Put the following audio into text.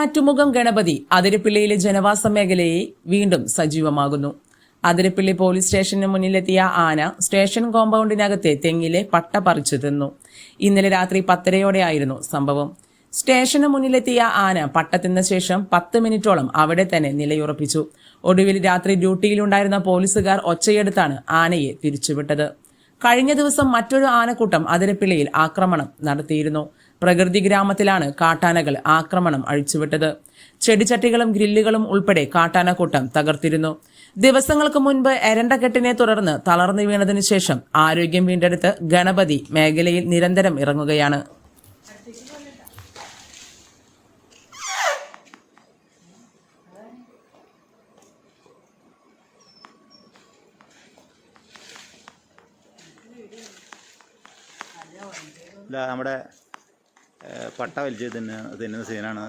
ഞാറ്റുമുഖം ഗണപതി അതിരപ്പിള്ളിയിലെ ജനവാസ മേഖലയെ വീണ്ടും സജീവമാകുന്നു. അതിരപ്പിള്ളി പോലീസ് സ്റ്റേഷന് മുന്നിലെത്തിയ ആന സ്റ്റേഷൻ കോമ്പൗണ്ടിനകത്തെ തെങ്ങിലെ പട്ട പറിച്ചു തിന്നു. ഇന്നലെ രാത്രി പത്തരയോടെയായിരുന്നു സംഭവം. സ്റ്റേഷന് മുന്നിലെത്തിയ ആന പട്ട തിന്ന ശേഷം പത്ത് മിനിറ്റോളം അവിടെ തന്നെ നിലയുറപ്പിച്ചു. ഒടുവിൽ രാത്രി ഡ്യൂട്ടിയിലുണ്ടായിരുന്ന പോലീസുകാർ ഒച്ചയെടുത്താണ് ആനയെ തിരിച്ചുവിട്ടത്. കഴിഞ്ഞ ദിവസം മറ്റൊരു ആനക്കൂട്ടം അതിരപ്പിള്ളിയിൽ ആക്രമണം നടത്തിയിരുന്നു. പ്രകൃതി ഗ്രാമത്തിലാണ് കാട്ടാനകൾ ആക്രമണം അഴിച്ചുവിട്ടത്. ചെടിച്ചട്ടികളും ഗ്രില്ലുകളും ഉൾപ്പെടെ കാട്ടാനക്കൂട്ടം തകർത്തിരുന്നു. ദിവസങ്ങൾക്ക് മുൻപ് എരണ്ടക്കെട്ടിനെ തുടർന്ന് തളർന്നു വീണതിനു ശേഷം ആരോഗ്യം വീണ്ടെടുത്ത് ഗണപതി മേഖലയിൽ നിരന്തരം ഇറങ്ങുകയാണ്. നമ്മുടെ പട്ട വലിച്ച് തിന്ന തിന്നുന്ന സീനാണ്